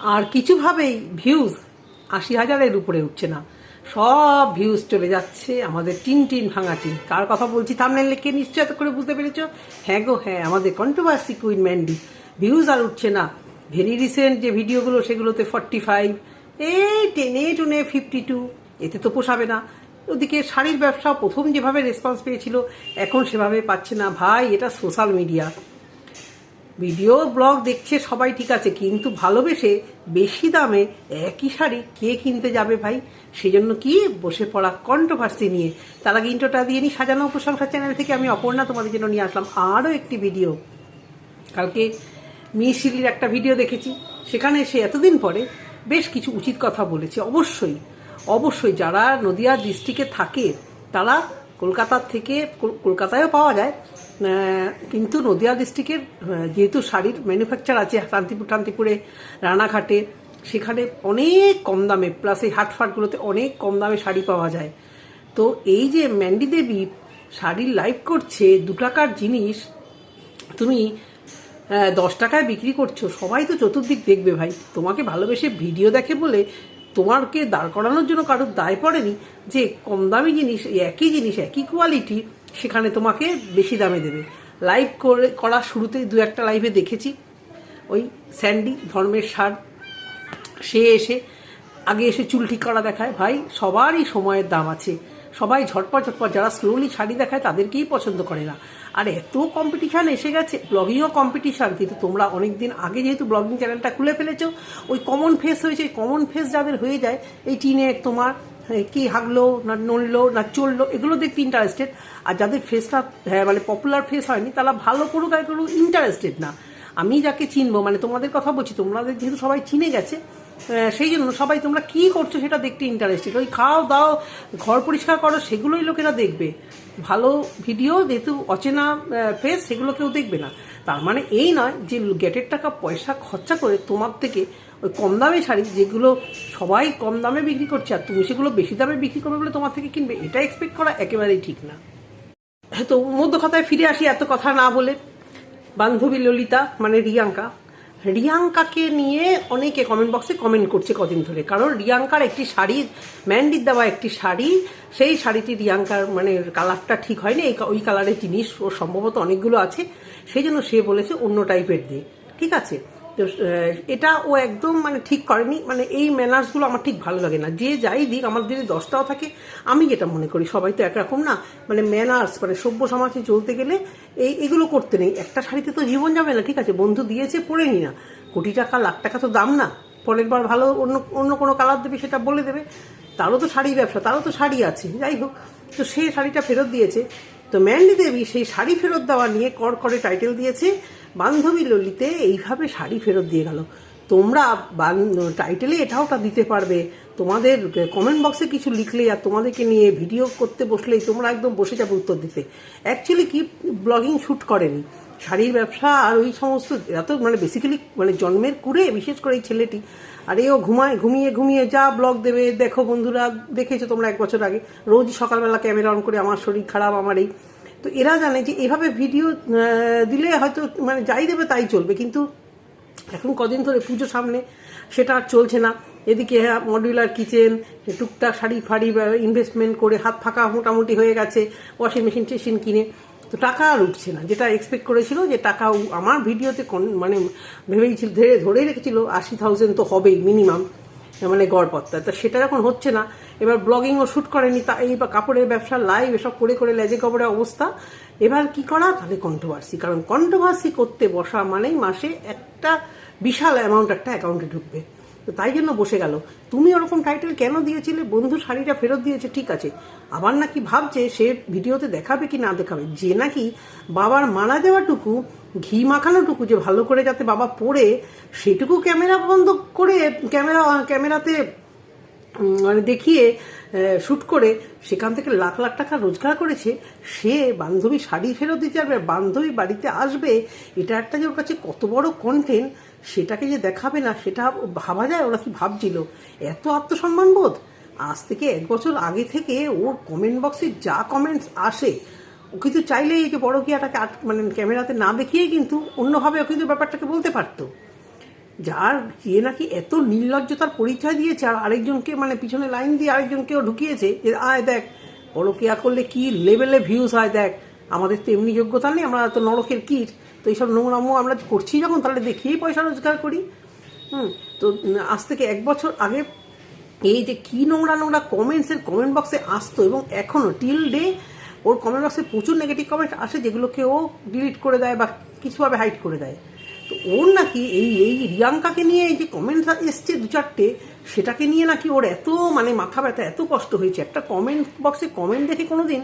আর কিছুভাবেই views আশি হাজারের উপরে উঠছে না। সব ভিউজ চলে যাচ্ছে, আমাদের টিন টিন ভাঙা টিন। কার কথা বলছি থামনেল লিখে নিশ্চয়ত করে বুঝতে পেরেছ? হ্যাঁ গো হ্যাঁ আমাদের কন্ট্রোভার্সি কুইন ম্যান্ডি ভিউজ আর উঠছে না। ভেরি রিসেন্ট যে ভিডিওগুলো, সেগুলোতে ফর্টি ফাইভ এই টেনে টুনে ফিফটি টু এতে তো পোষাবে না। ওদিকে শাড়ির ব্যবসা প্রথম যেভাবে রেসপন্স পেয়েছিল, এখন সেভাবে পাচ্ছে না। ভাই, এটা সোশ্যাল মিডিয়া ভিডিও ব্লগ দেখছে সবাই ঠিক আছে, কিন্তু ভালোবেসে বেশি দামে একই শাড়ি কে কিনতে যাবে ভাই? সেজন্য কি বসে পড়া কন্ট্রোভার্সি নিয়ে। তার আগে ইন্টোটা দিয়ে নি সাজানো প্রশংসা চ্যানেল থেকে, আমি অপর্ণা তোমাদের জন্য নিয়ে আসলাম আরও একটি ভিডিও কালকে মিশিলির একটা ভিডিও দেখেছি, সেখানে সে এতদিন পরে বেশ কিছু উচিত কথা বলেছে, অবশ্যই। অবশ্যই যারা নদিয়া ডিস্ট্রিক্টে থাকে, তারা কলকাতার থেকে কলকাতায়ও পাওয়া যায় কিন্তু নদিয়া ডিস্ট্রিক্টের যেহেতু শাড়ির ম্যানুফ্যাকচার আছে শান্তিপুর, শান্তিপুরে, রানাঘাটে, সেখানে অনেক কম দামে প্লাস এই হাটফাটগুলোতে অনেক কম দামে শাড়ি পাওয়া যায়। তো এই যে ম্যান্ডি দেবী শাড়ির লাইভ করছে, দু টাকার জিনিস, তুমি দশ টাকায় বিক্রি করছ, সবাই তো চতুর্দিক দেখবে ভাই। তোমাকে ভালোবেসে ভিডিও দেখে বলে তোমাকে দাঁড় করানোর জন্য কারোর দায় পড়েনি যে কম দামি জিনিস একই জিনিস, একই কোয়ালিটি সেখানে তোমাকে বেশি দামে দেবে। লাইভ করে করার শুরুতেই দু একটা লাইভে দেখেছি। ওই স্যান্ডি ধর্মের সার সে এসে, আগে এসে চুল ঠিক করা দেখায়। ভাই, সবারই সময়ের দাম আছে। সবাই ঝটপট ঝটপট যারা স্লোলি শাড়ি দেখায়, তাদেরকেই পছন্দ করে না। আর এত কম্পিটিশান এসে গেছে। ব্লগিংও কম্পিটিশান কিন্তু তোমরা অনেক দিন আগে যেহেতু ব্লগিং চ্যানেলটা খুলে ফেলেছো, ওই কমন ফেস হয়েছে। কমন ফেস যাদের হয়ে যায়, এই টিনে তোমার কি হাগলো, না নড়লো, না চলল এগুলো দেখতে ইন্টারেস্টেড আর যাদের ফেসটা হ্যাঁ মানে পপুলার ফেস হয়নি, তারা ভালো করুক আর করুক ইন্টারেস্টেড না। আমি যাকে চিনবো মানে তোমাদের কথা বলছি, তোমাদের যেহেতু সবাই চিনে গেছে সেই জন্য সবাই তোমরা কি করছ সেটা দেখতে ইন্টারেস্টেড ওই খাও, দাও, ঘর পরিষ্কার করো, সেগুলোই লোকেরা দেখবে। ভালো ভিডিও যেহেতু অচেনা ফেস সেগুলো কেউ দেখবে না। তার মানে এই নয় যে গেটের টাকা পয়সা খরচা করে তোমার থেকে ওই কম দামে শাড়ি যেগুলো সবাই কম দামে বিক্রি করছে আর তুমি সেগুলো বেশি দামে বিক্রি করবে বলে তোমার থেকে কিনবে, এটা এক্সপেক্ট করা একেবারেই ঠিক না। তো মধ্য কথায় ফিরে আসি এত কথা না বলে। বান্ধবী ললিতা মানে রিয়াঙ্কা। রিয়াঙ্কাকে নিয়ে অনেকে কমেন্ট বক্সে কমেন্ট করছে কদিন ধরে। কারণ রিয়াঙ্কার একটি শাড়ি ম্যান্ডির দেওয়া একটি শাড়ি, সেই শাড়িটি রিয়াঙ্কার মানে কালারটা ঠিক হয়নি। এই ওই কালারের জিনিস ও সম্ভবত অনেকগুলো আছে। সেই জন্য সে বলেছে অন্য টাইপের দিয়ে। ঠিক আছে? তো এটা ও একদম মানে ঠিক করেনি। মানে এই ম্যানার্সগুলো আমার ঠিক ভালো লাগে না। যে যাই দিক, আমার যদি দশটাও থাকে, আমি যেটা মনে করি, সবাই তো একরকম না মানে ম্যানার্স মানে সভ্য সমাজে চলতে গেলে এই, এগুলো করতে নেই। একটা শাড়িতে তো জীবন যাবে না, ঠিক আছে? বন্ধু দিয়েছে, পরে নি না। কোটি টাকা, লাখ টাকা তো দাম না। পরের বার ভালো অন্য অন্য কোনো কালার দেবে, সেটা বলে দেবে। তারও তো শাড়ি ব্যবসা, তারও তো শাড়ি আছে। যাই হোক, তো সে শাড়িটা ফেরত দিয়েছে। তো ম্যান্ডি দেবী সেই শাড়ি ফেরত দেওয়া নিয়ে কর করে টাইটেল দিয়েছে বান্ধবী ললিতে এইভাবে শাড়ি ফেরত দিয়ে গেল। তোমরা টাইটেলে এটাও ওটা দিতে পারবে। তোমাদের কমেন্ট বক্সে কিছু লিখলে আর তোমাদেরকে নিয়ে ভিডিও করতে বসলেই তোমরা একদম বসে যাবে উত্তর দিতে। অ্যাকচুয়ালি কি ব্লগিং শ্যুট করেনি। শাড়ির ব্যবসা আর ওই সমস্ত, এরা তো মানে বেসিক্যালি মানে জন্মের কুড়ে, বিশেষ করে এই ছেলেটি। আর এও ঘুমায়, ঘুমিয়ে ঘুমিয়ে যা ব্লগ দেবে। দেখো বন্ধুরা, দেখেছ তোমরা এক বছর আগে। রোজ সকালবেলা ক্যামেরা অন করে আমার শরীর খারাপ, আমার এই তো এরা জানে যে এভাবে ভিডিও দিলে হয়তো মানে যাই দেবে তাই চলবে। কিন্তু এখন কদিন ধরে পুজো সামনে, সেটা আর চলছে না। এদিকে মডিউলার কিচেন টুকটাক শাড়ি ফাড়ি ইনভেস্টমেন্ট করে হাত ফাঁকা মোটামুটি হয়ে গেছে ওয়াশিং মেশিন টেশিন কিনে। তো টাকা আর উঠছে না। যেটা এক্সপেক্ট করেছিল যে টাকা আমার ভিডিওতে মানে ভেবেছিল ধরে ধরেই রেখেছিল, আশি থাউজেন্ড তো হবেই মিনিমাম মানে গড়পত্তা তা সেটা যখন হচ্ছে না। এবার ব্লগিংও শ্যুট করেনি, তা এই বা কাপড়ের ব্যবসা লাইভ এসব করে করে লেজে কবরের অবস্থা। এবার কি করা তাহলে কন্ট্রোভার্সি কারণ কন্ট্রোভার্সি করতে বসা মানেই মাসে একটা বিশাল অ্যামাউন্ট একটা অ্যাকাউন্টে ঢুকবে। তো তাই জন্য বসে গেল। তুমি ওরকম টাইটেল কেন দিয়েছিলে? বন্ধু শাড়িটা ফেরত দিয়েছে, ঠিক আছে। আবার নাকি ভাবছে সে ভিডিওতে দেখাবে কি না দেখাবে? যে নাকি বাবার মারা যাওয়াটুকু ঘি মাখানোটুকু যে ভালো করে যাতে বাবা পড়ে, সেটুকু ক্যামেরা বন্ধ করে, ক্যামেরা ক্যামেরাতে মানে দেখিয়ে শ্যুট করে, সেখান থেকে লাখ লাখ টাকা রোজগার করেছে, সে বান্ধবী শাড়ি ফেরত দিতে পারবে বান্ধবী বাড়িতে আসবে, এটা একটা যে ওর কাছে কত বড় কন্টেন্ট সেটাকে যে দেখাবে না, সেটা ভাবা যায়, ওরা কি ভাবছিল? এত আত্মসম্মান বোধ আজ থেকে এক বছর আগে থেকে ওর কমেন্ট বক্সে যা কমেন্টস আসে কিন্তু চাইলেই এই যে বড় গিয়াটাকে আট মানে ক্যামেরাতে না দেখিয়ে কিন্তু অন্যভাবে কিন্তু ব্যাপারটাকে বলতে পারতো। যার যে নাকি এত নির্লজ্জতার পরিচয় দিয়েছে, আর আরেকজনকে মানে পিছনে লাইন দিয়ে আরেকজনকেও ঢুকিয়েছে যে, আয় দেখ পরকিয়া করলে কি লেভেলে ভিউজ হয় দেখ। আমাদের তো এমনি যোগ্যতা নেই, আমরা তো নরকের কীট। তো এইসব নোংরামো আমরা করছি যখন, তাহলে দেখিয়েই পয়সা রোজগার করি। হুম, তো আজ থেকে এক বছর আগে এই যে কি নোংরা নোংরা কমেন্টসের কমেন্ট বক্সে আসতো, এবং এখনও টিল ডে ওর কমেন্ট বক্সে প্রচুর নেগেটিভ কমেন্ট আসে যেগুলোকে ও ডিলিট করে দেয় বা কিছুভাবে হাইড করে দেয়। তো ওর নাকি এই এই রিয়াঙ্কাকে নিয়ে এই যে কমেন্ট এসছে দু চারটে, সেটাকে নিয়ে নাকি ওর এত মানে মাথা ব্যথা, এত কষ্ট হয়েছে। একটা কমেন্ট বক্সে কমেন্ট দেখে কোনো দিন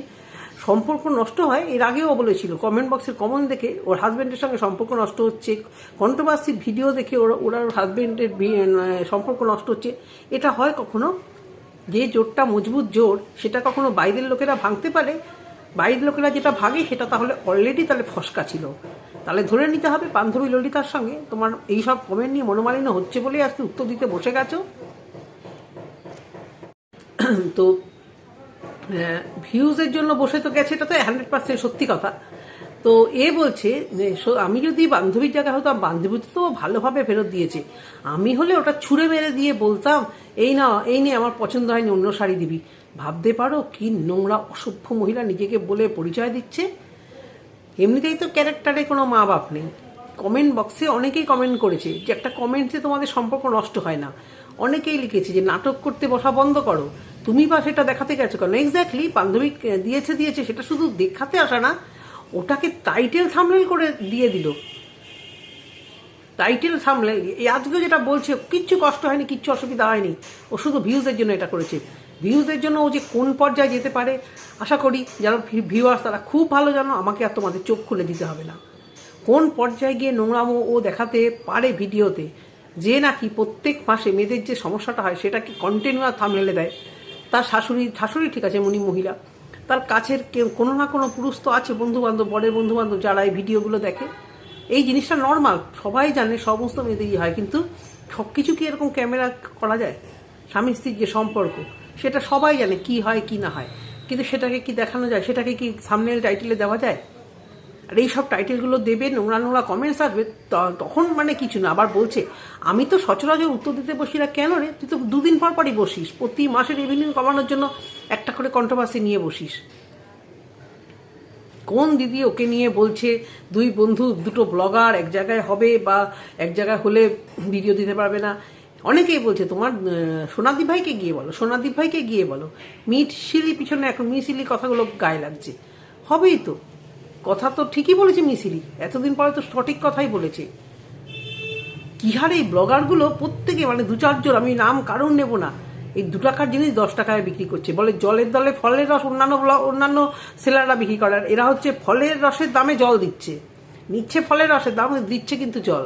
সম্পর্ক নষ্ট হয়, এর আগেও বলেছিল কমেন্ট বক্সের কমেন্ট দেখে ওর হাজব্যান্ডের সঙ্গে সম্পর্ক নষ্ট হচ্ছে কন্ট্রোভার্সির ভিডিও দেখে ওরা ওরা ওর হাজব্যান্ডের সম্পর্ক নষ্ট হচ্ছে। এটা হয় কখনো যে জোরটা মজবুত জোর, সেটা কখনো বাইরের লোকেরা ভাঙতে পারে বাইরের লোকেরা যেটা ভাগে সেটা তাহলে অলরেডি তাহলে ফসকা ছিল। তাহলে ধরে নিতে হবে বান্ধবী ললিতার সঙ্গে, তোমার এই সব কমেন্ট নিয়ে মনোমালিন্য হচ্ছে বলেই আজকে উত্তর দিতে বসে গেছো। তো ভিউজের জন্য বসে তো গেছে, এটা তো হান্ড্রেড পার্সেন্ট সত্যি কথা। তো এ বলছে আমি যদি বান্ধবীর জায়গায় হতাম বান্ধবী তো ভালোভাবে ফেরত দিয়েছে, আমি হলে ওটা ছুঁড়ে মেরে দিয়ে বলতাম, এই না এই নিয়ে আমার পছন্দ হয়নি, অন্য শাড়ি দিবি। ভাবতে পারো কি নোংরা, অসভ্য মহিলা নিজেকে বলে পরিচয় দিচ্ছে? এমনিতেই তো ক্যারেক্টারে কোনো মা বাপ নেই। কমেন্ট বক্সে অনেকেই কমেন্ট করেছে যে একটা কমেন্টে তোমাদের সম্পর্ক নষ্ট হয় না। অনেকেই লিখেছে যে নাটক করতে বসা বন্ধ করো। তুমি বা সেটা দেখাতে গেছো কেন? এক্স্যাক্টলি বান্ধবী দিয়েছে দিয়েছে, সেটা শুধু দেখাতে আসা না, ওটাকে টাইটেল থামলেল করে দিয়ে দিল। টাইটেল থামলে এই আজকে যেটা বলছে, কিচ্ছু কষ্ট হয়নি, কিচ্ছু অসুবিধা হয়নি। ও শুধু ভিউজের জন্য এটা করেছে। ভিউজের জন্য ও যে কোন পর্যায়ে যেতে পারে, আশা করি যারা ভিউয়ার্স তারা খুব ভালো জানো, আমাকে আর তোমাদের চোখ খুলে দিতে হবে না। কোন পর্যায়ে গিয়ে নোংরামো ও দেখাতে পারে ভিডিওতে, যে নাকি প্রত্যেক মাসে মেয়েদের যে সমস্যাটা হয় সেটাকে কন্টিনিউয়াস থামলেলে দেয়? তার শাশুড়ি শাশুড়ি ঠিক আছে উনি মহিলা। তার কাছের কেউ, কোনো না কোনো পুরুষ তো আছে বন্ধু বান্ধব বরের বন্ধু বান্ধব যারা এই ভিডিওগুলো দেখে। এই জিনিসটা নর্মাল সবাই জানে, সমস্ত মেয়েদেরই হয়, কিন্তু সব কিছু কি এরকম ক্যামেরা করা যায়? স্বামী স্ত্রীর যে সম্পর্ক সেটা সবাই জানে কি হয়, কি না হয়। কিন্তু সেটাকে কি দেখানো যায়? সেটাকে কি সামনের টাইটেলে দেওয়া যায়? আর এই সব টাইটেলগুলো দেবে, নোংরা নোংরা কমেন্টস আসবে তখন মানে কিছু না। আবার বলছে, আমি তো সচরাচর উত্তর দিতে বসি না কেন রে? তুই তো দুদিন পর পরই বসিস। প্রতি মাসে রেভিনিউ কমানোর জন্য একটা করে কন্ট্রোভার্সি নিয়ে বসিস। কোন দিদি ওকে নিয়ে বলছে, দুই বন্ধু, দুটো ব্লগার এক জায়গায় হবে বা এক জায়গায় হলে ভিডিও দিতে পারবে না? অনেকেই বলছে, তোমার সোনাদীপ ভাইকে গিয়ে বলো সোনাদীপ ভাইকে গিয়ে বলো। মিট শিলি পিছনে এখন মিসিলি কথাগুলো গায়ে লাগছে। হবেই তো। কথা তো ঠিকই বলেছে মিসিলি এতদিন পরে তো সঠিক কথাই বলেছে। কি হারে এই ব্লগারগুলো প্রত্যেকে মানে দু চারজন, আমি নাম কারণ নেব না। এই দু টাকার জিনিস দশ টাকায় বিক্রি করছে। বলে জলের দলে ফলের রস অন্যান্য অন্যান্য সেলাররা বিক্রি করে। আর এরা হচ্ছে ফলের রসের দামে জল দিচ্ছে। নিচ্ছে ফলের রসের দাম, দিচ্ছে কিন্তু জল।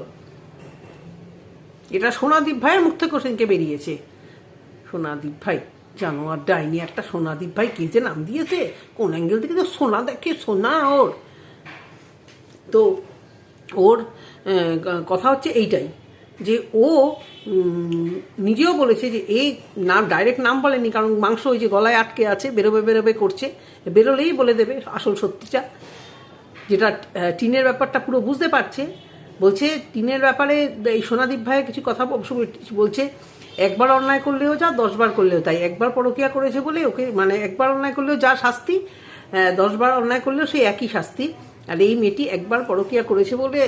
এটা সোনাদীপ ভাইয়ের মুখ থেকে সেদিনকে বেরিয়েছে। সোনাদীপ ভাই জানোয়ার ডাইনি, একটা সোনাদীপ ভাই কে যে নাম দিয়েছে? কোন অ্যাঙ্গেল থেকে? তো সোনা দেখে সোনা ওর। তো ওর কথা হচ্ছে এইটাই, যে ও নিজেও বলেছে যে এই নাম ডাইরেক্ট নাম বলেনি, কারণ মাংস ওই যে গলায় আটকে আছে, বেরোবে বেরোবে করছে। বেরোলেই বলে দেবে আসল সত্যিটা, যেটা টিনের ব্যাপারটা পুরো বুঝতে পারছে। বলছে, টিনের ব্যাপারে এই সোনাদীপ ভাইয়ের কিছু কথা বলছে, একবার অন্যায় করলেও যা, দশবার করলেও তাই। একবার পরকিয়া করেছে বলে ওকে মানে একবার অন্যায় করলেও যা শাস্তি দশবার অন্যায় করলেও সেই একই শাস্তি। আর এই মেয়েটি একবার পরকিয়া করেছে বলে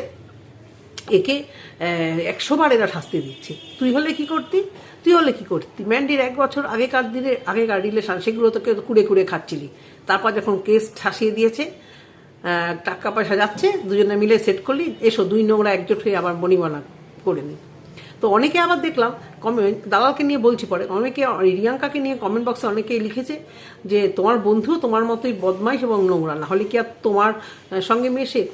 একে একশো বার এরা শাস্তি দিচ্ছে। তুই হলে কি করতি? তুই হলে কি করতি? ম্যান্ডির এক বছর আগেকার দিনে, আগেকার রিলেশন সেগুলো তোকে কুড়ে কুড়ে খাচ্ছিলি। তারপর যখন কেস ঠাসিয়ে দিয়েছে টাকা পয়সা যাচ্ছে, দুজনে মিলে সেট করলি, এসো, দুই নোংরা একজোট হয়ে আবার বনিবনা করে নি। তো অনেকে আবার দেখলাম কমেন্ট দালালকে নিয়ে বলছি পরে, অনেকে, রিয়াঙ্কাকে নিয়ে কমেন্ট বক্সে অনেকেই লিখেছে যে, তোমার বন্ধু তোমার মতোই বদমাইশ এবং নোংরা, না হলে কি আর তোমার সঙ্গে মেশে?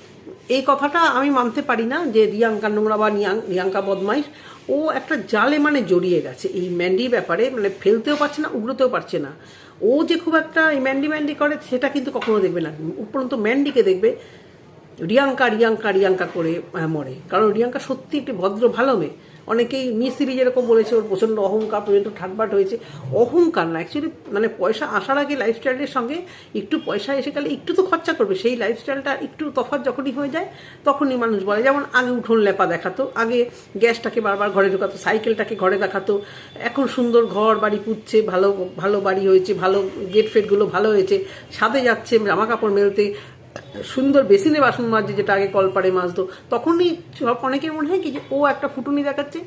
এই কথাটা আমি মানতে পারি না যে রিয়াঙ্কা নোংরা বা রিয়াং- রিয়াঙ্কা বদমাইশ, ও একটা জালে মানে জড়িয়ে গেছে। এই ম্যান্ডির ব্যাপারে মানে ফেলতেও পারছে না উগড়তেও পারছে না। ও যে খুব একটা ম্যান্ডি ম্যান্ডি করে, সেটা কিন্তু কখনো দেখবে না। উপরন্ত ম্যান্ডিকে দেখবে, রিয়াঙ্কা রিয়াঙ্কা রিয়াঙ্কা করে মরে। কারণ রিয়াঙ্কা সত্যি একটি ভদ্র, ভালো মেয়ে। অনেকেই মিস্ত্রি যেরকম বলেছে, ওর প্রচণ্ড অহংকার পর্যন্ত ঠাটবাট হয়েছে। অহংকার না অ্যাকচুয়ালি মানে পয়সা আসার আগে লাইফস্টাইলের সঙ্গে একটু পয়সা এসে গেলে একটু তো খরচা করবে। সেই লাইফস্টাইলটা একটু তফাৎ যখনই হয়ে যায়, তখনই মানুষ বলে। যেমন আগে উঠোন লেপা দেখাতো, আগে গ্যাসটাকে বারবার ঘরে ঢোকাতো সাইকেলটাকে ঘরে দেখাতো। এখন সুন্দর ঘর বাড়ি পুচ্ছে ভালো ভালো বাড়ি হয়েছে, ভালো গেট ফেটগুলো ভালো হয়েছে। ছাদে যাচ্ছে জামা কাপড় মেলতে সুন্দর বেসিনে বাসন মাজছে, যেটা আগে কলপাড়ে মাজতো। তখনই সব অনেকের মনে হয় কি যে, ও একটা ফুটুনি দেখাচ্ছে,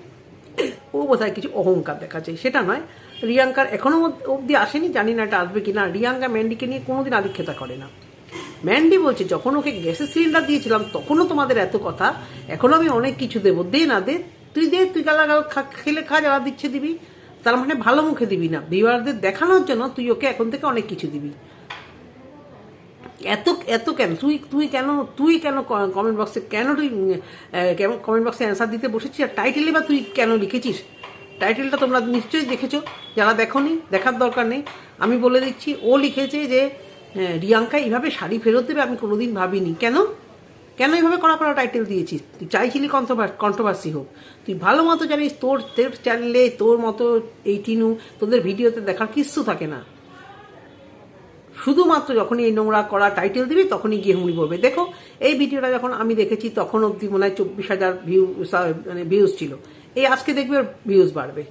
ও বোধহয় কিছু অহংকার দেখাচ্ছে। সেটা নয়, রিয়াঙ্কার এখনও অবধি আসেনি, জানি না এটা আসবে কি না রিয়াঙ্কা ম্যান্ডিকে নিয়ে কোনোদিন আদিক্ষেতা করে না। ম্যান্ডি বলছে, যখন ওকে গ্যাসের সিলিন্ডার দিয়েছিলাম, তখনও তোমাদের এত কথা। এখনও আমি অনেক কিছু দেবো। দে না, দে। তুই দে, তুই গালাগাল খেলে খা, যারা দিচ্ছে দিবি। তার মানে ভালো মুখে দিবি না। ভিউয়ারদের দেখানোর জন্য তুই ওকে এখন থেকে অনেক কিছু দিবি। এত এত কেন? তুই তুই কেন তুই কেন কমেন্ট বক্সে কেন তুই কমেন্ট বক্সে অ্যান্সার দিতে বসেছিস? আর টাইটেলে বা তুই কেন লিখেছিস? টাইটেলটা তোমরা নিশ্চয়ই দেখেছ। যারা দেখোনি, দেখার দরকার নেই। আমি বলে দিচ্ছি, ও লিখেছে যে রিয়াঙ্কা এইভাবে শাড়ি ফেরত দেবে আমি কোনোদিন ভাবিনি। কেন? কেন এইভাবে করা করা টাইটেল দিয়েছিস? তুই চাইছিলি কন্ট্রোভার্সি হোক। তুই ভালো মতো জানিস, তোর তোর চ্যানেলে তোর মতো এই টিনু, তোদের ভিডিওতে দেখার কিচ্ছু থাকে না। শুধুমাত্র যখনই এই নোংরা করা টাইটেল দিবি, তখনই গিয়ে হুমড়ি পড়বে। দেখো, এই ভিডিওটা যখন আমি দেখেছি, তখন অবধি মনে হয় চব্বিশ হাজার ভিউ মানে ভিউজ ছিল। এই আজকে দেখবে ভিউজ বাড়বে।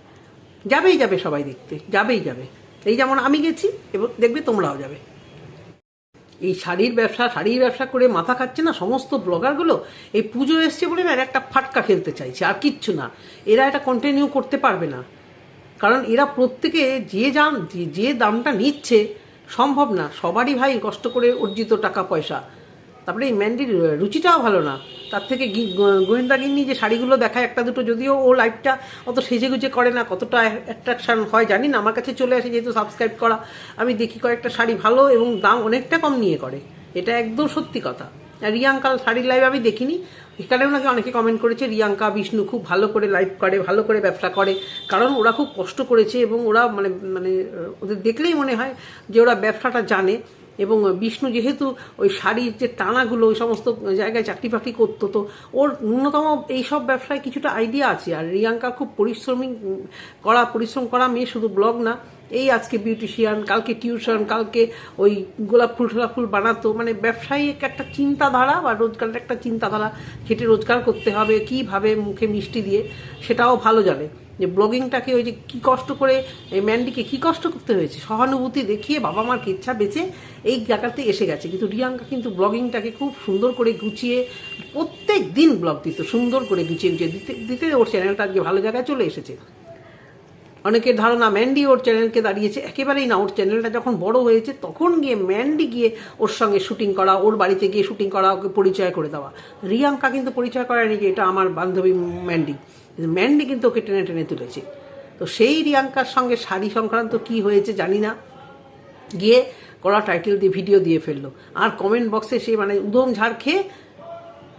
যাবেই যাবে সবাই দেখতে, যাবেই যাবে। এই যেমন আমি গেছি, এবং দেখবে তোমরাও যাবে। এই শাড়ির ব্যবসা শাড়ির ব্যবসা করে মাথা খাচ্ছে না সমস্ত ব্লগারগুলো? এই পুজো এসছে বলে না, এরা একটা ফাটকা খেলতে চাইছে, আর কিচ্ছু না। এরা এটা কন্টিনিউ করতে পারবে না। কারণ এরা প্রত্যেকে যে দাম যে দামটা নিচ্ছে সম্ভব না। সবারই ভাই কষ্ট করে অর্জিত টাকা পয়সা। তারপরে এই ম্যান্ডির রুচিটাও ভালো না। তার থেকে গোয়েন্দা গিন্নি যে শাড়িগুলো দেখায় একটা দুটো, যদিও ও লাইফটা অত সেজে গুজে করে না, কতটা অ্যাট্রাকশান হয় জানি না। আমার কাছে চলে আসে যেহেতু সাবস্ক্রাইব করা। আমি দেখি কয়েকটা শাড়ি ভালো এবং দাম অনেকটা কম নিয়ে করে। এটা একদম সত্যি কথা। রিয়াঙ্কাল শাড়ির লাইভ আমি দেখিনি। এখানেও নাকি অনেকে কমেন্ট করেছে, রিয়াঙ্কা, বিষ্ণু খুব ভালো করে লাইভ করে, ভালো করে ব্যবসা করে। কারণ ওরা খুব কষ্ট করেছে এবং ওরা মানে মানে ওদের দেখলেই মনে হয় যে ওরা ব্যবসাটা জানে। এবং বিষ্ণু যেহেতু ওই শাড়ির যে টানাগুলো, ওই সমস্ত জায়গায় চাকরি বাকরি করতো, তো ওর ন্যূনতম এইসব ব্যবসায় কিছুটা আইডিয়া আছে। আর রিয়াঙ্কা খুব পরিশ্রমী করা, পরিশ্রম করা মেয়ে শুধু ব্লগ না। এই আজকে বিউটিশিয়ান কালকে টিউশন কালকে ওই গোলাপ ফুল টোলাপ ফুল বানাতো। মানে ব্যবসায়িক একটা চিন্তাধারা বা রোজগারের একটা চিন্তাধারা খেটে রোজগার করতে হবে, কীভাবে মুখে মিষ্টি দিয়ে, সেটাও ভালো জানে। যে ব্লগিংটাকে ওই যে কী কষ্ট করে এই ম্যান্ডিকে কী কষ্ট করতে হয়েছে? সহানুভূতি দেখিয়ে বাবা মার ইচ্ছা বেঁচে এই জায়গাতে এসে গেছে। কিন্তু রিয়াঙ্কা কিন্তু ব্লগিংটাকে খুব সুন্দর করে গুছিয়ে প্রত্যেক দিন ব্লগ দিত। সুন্দর করে গুছিয়ে গুছিয়ে দিতে দিতে ওর চ্যানেলটা আজকে ভালো জায়গায় চলে এসেছে। অনেকের ধারণা ম্যান্ডি ওর চ্যানেলকে দাঁড়িয়েছে। একেবারেই না, ওর চ্যানেলটা যখন বড় হয়েছে, তখন গিয়ে ম্যান্ডি গিয়ে ওর সঙ্গে শুটিং করা, ওর বাড়িতে গিয়ে শুটিং করা, ওকে পরিচয় করে দেওয়া। রিয়াঙ্কা কিন্তু পরিচয় করায়নি যে এটা আমার বান্ধবী ম্যান্ডি। ম্যান্ডি কিন্তু ওকে টেনে টেনে তুলেছে। তো সেই রিয়াঙ্কার সঙ্গে শাড়ি সংক্রান্ত কি হয়েছে জানি না। গিয়ে কড়া টাইটেল দিয়ে ভিডিও দিয়ে ফেলল। আর কমেন্ট বক্সে সে মানে উদম ঝাড় খেয়ে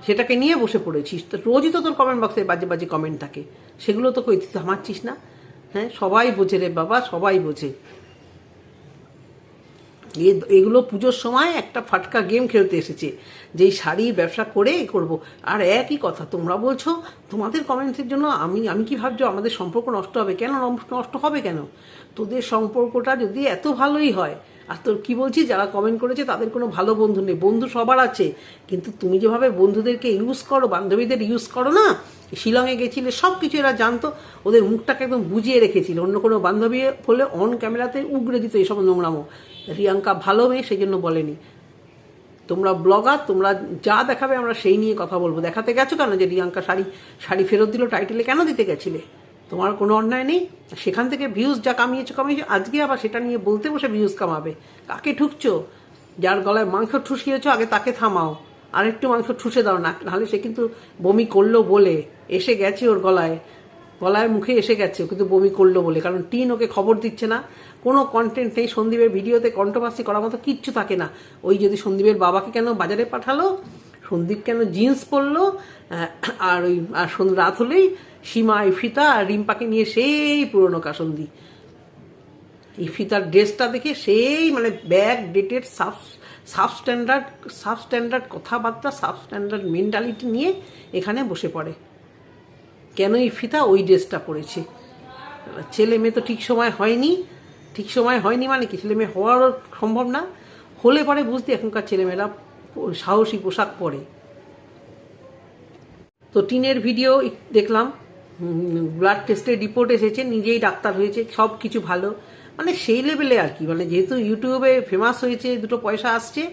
সেটাকে নিয়ে বসে পড়েছিস। তো রোজই তো তোর কমেন্ট বক্সে বাজে বাজে কমেন্ট থাকে। সেগুলো তো কই, তুই থামাচ্ছিস না। হ্যাঁ সবাই বোঝে রে বাবা, সবাই বোঝে। এগুলো পুজোর সময় একটা ফাটকা গেম খেলতে এসেছে, যেই শাড়ির ব্যবসা করে করব। আর একই কথা, তোমরা বলছো, তোমাদের কমেন্টসের জন্য আমি আমি কি ভাবছ, আমাদের সম্পর্ক নষ্ট হবে কেন? নষ্ট হবে কেন? তোদের সম্পর্কটা যদি এত ভালোই হয়, আর তোর কী বলছি, যারা কমেন্ট করেছে, তাদের কোনো ভালো বন্ধু নেই। বন্ধু সবার আছে, কিন্তু তুমি যেভাবে বন্ধুদেরকে ইউজ করো, বান্ধবীদের ইউজ করো না শিলংয়ে গেছিলে সব কিছু এরা জানতো, ওদের মুখটাকে একদম বুঝিয়ে রেখেছিল। অন্য কোনো বান্ধবী হলে অন ক্যামেরাতে উগড়ে দিত এইসব নোংরামো। রিয়াঙ্কা ভালো মেয়ে সেই জন্য বলেনি। তোমরা ব্লগার তোমরা যা দেখাবে আমরা সেই নিয়ে কথা বলব। দেখাতে গেছো কেন যে রিয়াঙ্কা শাড়ি শাড়ি ফেরত দিল টাইটেলে কেন দিতে গেছিলে? তোমার কোনো অন্যায় নেই? সেখান থেকে ভিউজ যা কামিয়েছো কামিয়েছো, আজকে আবার সেটা নিয়ে বলতে বসে ভিউজ কামাবে। কাকে ঠুকছো? যার গলায় মাংস ঠুসিয়েছো, আগে তাকে থামাও। আর একটু মাংস ঠুসে দাও না, নাহলে সে কিন্তু বমি করল বলে। এসে গেছে ওর গলায়। গলায় মুখে এসে গেছে কিন্তু বমি করল বলে। কারণ টিন ওকে খবর দিচ্ছে না। কোনো কন্টেন্ট নেই। সন্দীপের ভিডিওতে কন্ট্রোভার্সি করার মতো কিচ্ছু থাকে না। ওই যদি সন্দীপের বাবাকে কেন বাজারে পাঠালো, সন্দীপ কেন জিন্স পরলো আর ওই, আর রাত হলেই সীমা, ইফিতা আর রিম্পাকে নিয়ে সেই পুরনো কাসন্দি। ইফিতার ড্রেসটা দেখে সেই মানে backdated sub sub standard sub standard কথাবার্তা সাব স্ট্যান্ডার্ড মেন্টালিটি নিয়ে এখানে বসে পড়ে। কেনই ফিতা ওই ড্রেসটা পরেছে? ছেলে মেয়ে তো ঠিক সময় হয়নি, ঠিক সময় হয়নি মানে কি? ছেলে মেয়ে হওয়ারও সম্ভব না। হলে পরে বুঝতে এখনকার ছেলেমেয়েরা সাহসী পোশাক পরে। তো টিনের ভিডিও দেখলাম ব্লাড টেস্টের রিপোর্ট এসেছে, নিজেই ডাক্তার হয়েছে, সব কিছু ভালো। মানে সেই লেভেলে আর কি মানে যেহেতু ইউটিউবে ফেমাস হয়েছে, দুটো পয়সা আসছে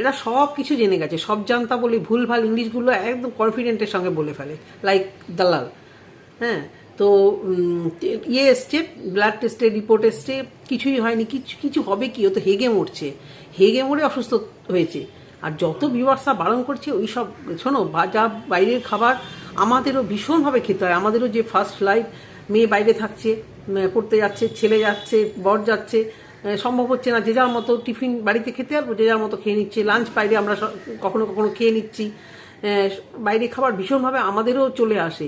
এরা সব কিছু জেনে গেছে। সব জানতা বলে ভুলভাল ইংলিশগুলো একদম কনফিডেন্টের সঙ্গে বলে ফেলে লাইক দালাল। হ্যাঁ তো ইয়ে এসছে ব্লাড টেস্টের রিপোর্ট এসছে, কিছুই হয়নি, কিছু কিছু হবে কি? ও তো হেগে মরছে। হেগে মরে অসুস্থ হয়েছে। আর যত বিবর্ষা বারণ করছে, ওই সব, শোনো যা বাইরের খাবার, আমাদেরও ভীষণভাবে খেতে হয়। আমাদেরও যে ফার্স্ট লাইফ মেয়ে বাইরে থাকছে পড়তে যাচ্ছে, ছেলে যাচ্ছে, বর যাচ্ছে সম্ভব হচ্ছে না। যে যার মতো টিফিন বাড়িতে খেতে পারব যে যার মতো খেয়ে নিচ্ছে। লাঞ্চ বাইরে আমরা কখনো কখনো খেয়ে নিচ্ছি। বাইরে খাবার ভীষণভাবে আমাদেরও চলে আসে,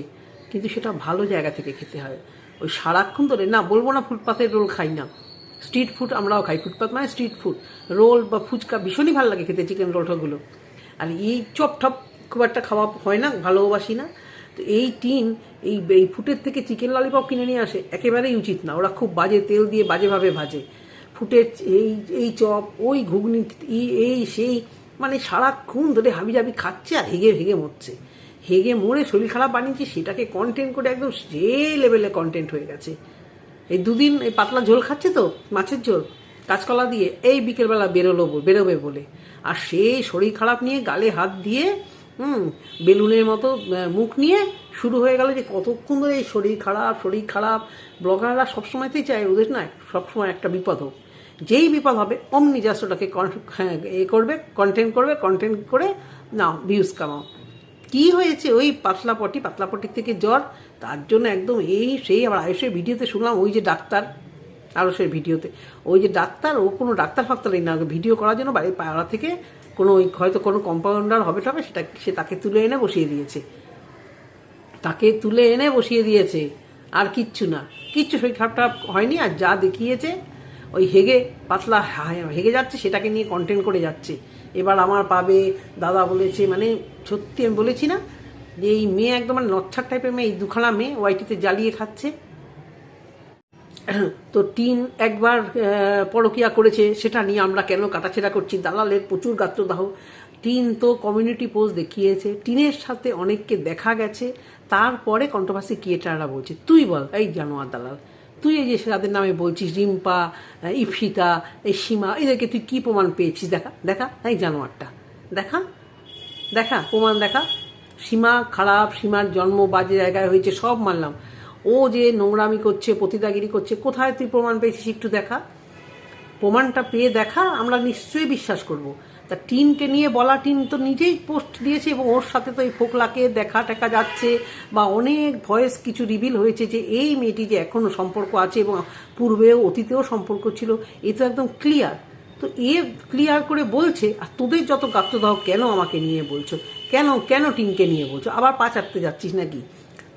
কিন্তু সেটা ভালো জায়গা থেকে খেতে হয়। ওই সারাক্ষণ ধরে, না, বলব না ফুটপাতের রোল খাই না। স্ট্রিট ফুড আমরাও খাই। ফুটপাত মানে স্ট্রিট ফুড রোল বা ফুচকা ভীষণই ভালো লাগে খেতে চিকেন রোলটাগুলো আর এই চপ টপ খুব একটা খাওয়া হয় না, ভালোবাসি না। তো এই টিন, এই এই ফুটের থেকে চিকেন ললিপপ কিনে নিয়ে আসে, একেবারেই উচিত না। ওরা খুব বাজে, তেল দিয়ে বাজেভাবে ভাজে। ফুটের এই এই চপ, ওই ঘুগনি, এই- সেই মানে সারাক্ষণ ধরে হাবি জাবি খাচ্ছে আর হেগে হেগে মরছে। হেগে মরে শরীর খারাপ বানিয়েছে, সেটাকে কন্টেন্ট করে একদম যে লেভেলে কন্টেন্ট হয়ে গেছে। এই দুদিন এই পাতলা ঝোল খাচ্ছে তো, মাছের ঝোল, কাঁচকলা দিয়ে, এই বিকেলবেলা বেরোলো বেরোবে বলে। আর সেই শরীর খারাপ নিয়ে গালে হাত দিয়ে, হুম, বেলুনের মতো মুখ নিয়ে শুরু হয়ে গেল যে কতক্ষণ ধরে এই শরীর খারাপ শরীর খারাপ। ব্লগাররা সবসময়তেই চায় ওদের না, সবসময় একটা বিপদ হোক। যেই বিপদ হবে অমনি জাস্ট ওটাকে এ করবে কন্টেন্ট করবে কন্টেন্ট করে, নাও ভিউজ কামাও। কি হয়েছে ওই পাতলা পটি, পাতলা পটির থেকে জ্বর? তার জন্য একদম এই সেই আবার আয়ুষের ভিডিওতে শুনলাম, ওই যে ডাক্তার আয়ুষের ভিডিওতে, ওই যে ডাক্তার, ও কোনো ডাক্তার ফাক্তারই না ভিডিও করার জন্য বাড়ির পাড়া থেকে কোনো ওই হয়তো কোনো কম্পাউন্ডার হবে টবে সেটা, সে তাকে তুলে এনে বসিয়ে দিয়েছে। তাকে তুলে এনে বসিয়ে দিয়েছে, আর কিচ্ছু না। কিচ্ছু শরীর খারাপটা হয়নি, আর যা দেখিয়েছে ওই হেগে পাতলা হেগে যাচ্ছে, সেটাকে নিয়ে কন্টেন্ট করে যাচ্ছে। এবার আমার পাবে, দাদা বলেছে মানে সত্যি আমি বলেছি না, যে এই মেয়ে একদম মানে নচ্ছার টাইপের মেয়ে, এই দুখানা মেয়ে ওয়াইটিতে জ্বালিয়ে খাচ্ছে। তো টিন একবার পরকিয়া করেছে, সেটা নিয়ে আমরা কেন কাটাছেড়া করছি? দালালের প্রচুর গাত্রদাহ। টিন তো কমিউনিটি পোস্ট দেখিয়েছে। টিনের সাথে অনেককে দেখা গেছে। তারপরে কন্ট্রোভার্সি ক্রিয়েটাররা বলছে, তুই বল, এই জানোয়ার দালাল। তুই এই যে তাদের নামে বলছিস, রিম্পা ইপসিতা এই সীমা, এদেরকে তুই কি প্রমাণ পেয়েছিস? দেখা দেখা, এই জানোয়ারটা। দেখা দেখা, প্রমাণ দেখা। সীমা খারাপ, সীমার জন্ম বাজে জায়গায় হয়েছে, সব মানলাম। ও যে নোংরামি করছে পতিতাগিরি করছে, কোথায় তুই প্রমাণ পেয়েছিস একটু দেখা? প্রমাণটা পেয়ে দেখা, আমরা নিশ্চয়ই বিশ্বাস করব। তা টিনকে নিয়ে বলা টিন তো নিজেই পোস্ট দিয়েছে এবং ওর সাথে তো এই ফোকলাকে দেখা টেকা যাচ্ছে বা অনেক ভয়েস কিছু রিভিল হয়েছে যে এই মেয়েটি যে এখনও সম্পর্ক আছে এবং পূর্বেও অতীতেও সম্পর্ক ছিল, এ তো একদম ক্লিয়ার তো এ ক্লিয়ার করে বলছে, আর তোদের যত গাত্রদাহ কেন আমাকে নিয়ে বলছো? কেন কেন টিনকে নিয়ে বলছো? আবার পা চাটতে যাচ্ছিস নাকি?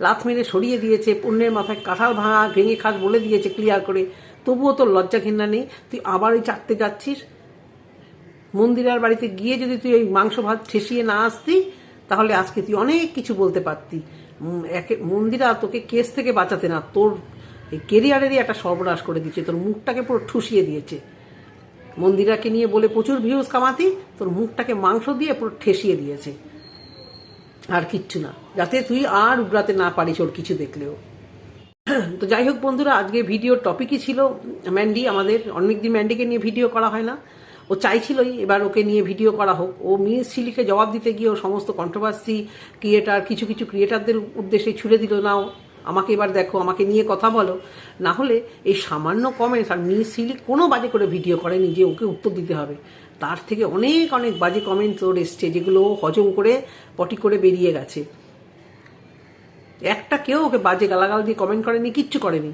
লাথ মেরে সরিয়ে দিয়েছে, পণ্যের মাথায় কাঁঠাল ভাঙা ভেঙে খাস বলে দিয়েছে ক্লিয়ার করে। তবুও তোর লজ্জা ঘৃণা নেই? তুই আবার ওই চাটতে যাচ্ছিস? মন্দিরার বাড়িতে গিয়ে যদি তুই ওই মাংস ভাত ঠেসিয়ে না আসতি, তাহলে আজকে তুই অনেক কিছু বলতে পারতি। একে, মন্দিরা তোকে কেস থেকে বাঁচাতে না, তোর এই কেরিয়ারেরই একটা সর্বনাশ করে দিয়েছে, তোর মুখটাকে পুরো ঠুসিয়ে দিয়েছে। মন্দিরাকে নিয়ে বলে, প্রচুর ভিউজ কামাতি, তোর মুখটাকে মাংস দিয়ে পুরো ঠেসিয়ে দিয়েছে। আর কিচ্ছু না, যাতে তুই আর উগরাতে না পারিস ওর কিছু দেখলেও। তো যাই হোক বন্ধুরা আজকে ভিডিওর টপিকই ছিল ম্যান্ডি, আমাদের অনেকদিন ম্যান্ডিকে নিয়ে ভিডিও করা হয় না। ও চাইছিলই এবার ওকে নিয়ে ভিডিও করা হোক। ও মিস সিলিকে জবাব দিতে গিয়ে ও সমস্ত কন্ট্রোভার্সি ক্রিয়েটার কিছু কিছু ক্রিয়েটারদের উদ্দেশ্যে ছুড়ে দিল, নাও, আমাকে এবার দেখো, আমাকে নিয়ে কথা বলো। না হলে এই সামান্য কমেন্টস আর মিস সিলি কোনো বাজে করে ভিডিও করেনি যে ওকে উত্তর দিতে হবে। তার থেকে অনেক অনেক বাজে কমেন্টস ওর এসছে, যেগুলো হজম করে, পটি করে বেরিয়ে গেছে। একটা কেউ ওকে বাজে গালাগাল দিয়ে কমেন্ট করেনি, কিচ্ছু করেনি।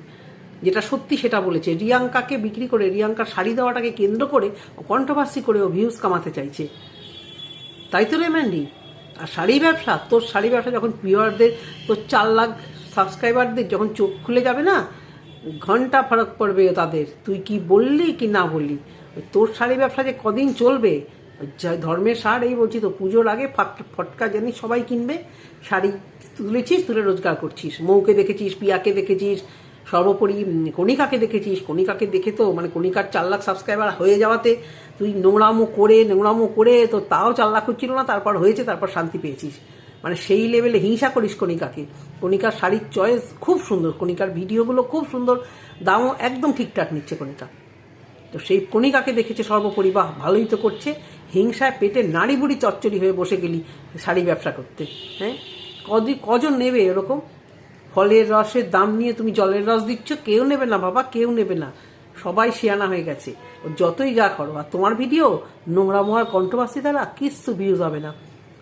যেটা সত্যি সেটা বলেছে। রিয়াঙ্কাকে বিক্রি করে, রিয়াঙ্কার শাড়ি দেওয়াটাকে কেন্দ্র করে কন্ট্রোভার্সি করে ও ভিউজ কামাতে চাইছে। তাই তো রে ম্যান্ডি। আর শাড়ি ব্যবসা, তোর শাড়ি ব্যবসা যখন ভিউয়ারদের তোর চার লাখ সাবস্ক্রাইবারদের যখন চোখ খুলে যাবে না, ঘণ্টা ফারাক পড়বে তাদের। তুই কি বললি কি না বললি? তোর শাড়ি ব্যবসা যে কদিন চলবে? ধর্মের সার এই বলছি তো, পুজোর আগে ফাট- ফটকা জানি সবাই কিনবে, শাড়ি তুলেছিস, তুলে রোজগার করছিস। মৌকে দেখেছিস, পিয়াকে দেখেছিস সর্বোপরি কণিকাকে দেখেছিস? কণিকাকে দেখে তো মানে কণিকার চার লাখ সাবস্ক্রাইবার হয়ে যাওয়াতে তুই নোংরামো করে নোংরামো করে তো তাও চার লাখ হচ্ছিল না, তারপর হয়েছে, তারপর শান্তি পেয়েছিস। মানে সেই লেভেলে হিংসা করিস কণিকাকে। কণিকার শাড়ির চয়েস খুব সুন্দর, কণিকার ভিডিওগুলো খুব সুন্দর, দামও একদম ঠিকঠাক নিচ্ছে কণিকা। তো সেই কণিকাকে দেখেছে সর্বোপরি, বাহ, ভালোই তো করছে। হিংসায় পেটে নাড়ি বুড়ি চচ্চড়ি হয়ে বসে গেলি শাড়ি ব্যবসা করতে হ্যাঁ? কজন নেবে এরকম? ফলের রসের দাম নিয়ে তুমি জলের রস দিচ্ছ, কেউ নেবে না বাবা, কেউ নেবে না। সবাই শিয়ানা হয়ে গেছে। যতই যা করো, আর তোমার ভিডিও নোংরামো আর কন্ট্রোভার্সি দ্বারা কিচ্ছু ভিউজ হবে না।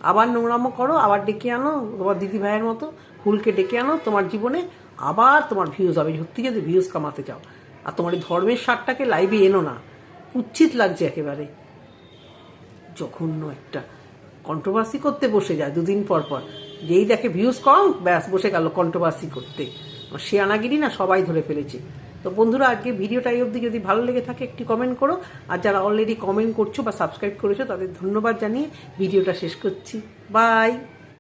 আবার নোংরামো করো, আবার ডেকে আনো, তোমার দিদি ভাইয়ের মতো হুলকে ডেকে আনো, তোমার জীবনে আবার তোমার ভিউজ হবে। সত্যি যদি ভিউজ কামাতে চাও। আর তোমার এই ধর্মের স্বাদটাকে লাইভে এনো না। কুচ্ছিত লাগছে একেবারে। জঘন্য একটা। কন্ট্রোভার্সি করতে বসে যায় দুদিন পর পর। যেই দেখে ভিউজ কম, ব্যাস, বসে গেল কন্ট্রোভার্সি করতে। সে আনাগিরি না সবাই ধরে ফেলেছে। তো বন্ধুরা, আজকে ভিডিওটা এই অবধি। যদি ভালো লেগে থাকে, একটি কমেন্ট করো। আর যারা অলরেডি কমেন্ট করছ বা সাবস্ক্রাইব করেছ, তাদের ধন্যবাদ জানিয়ে ভিডিওটা শেষ করছি। বাই